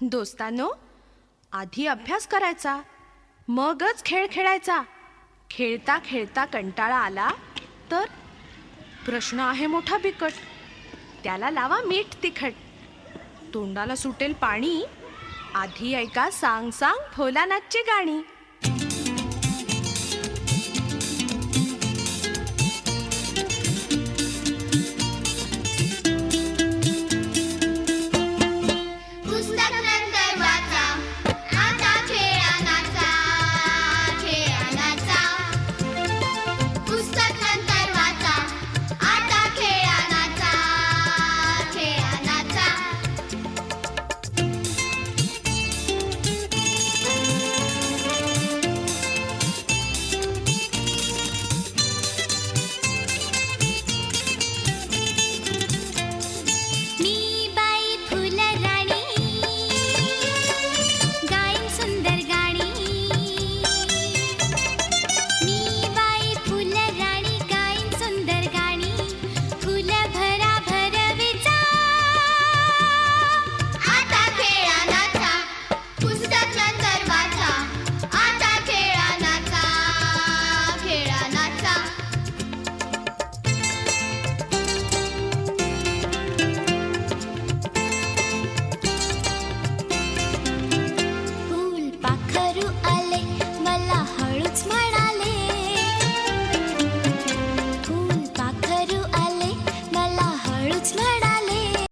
दोस्तांनो आधी अभ्यास करायचा मगच खेळ खेळायचा. खेळता खेळता कंटाळा आला तर प्रश्न आहे मोठा बिकट. त्याला लावा मीठ तिखट. तोंडाला सुटेल पाणी. आधी ऐका सांग सांग भोलानाथची गाणी. i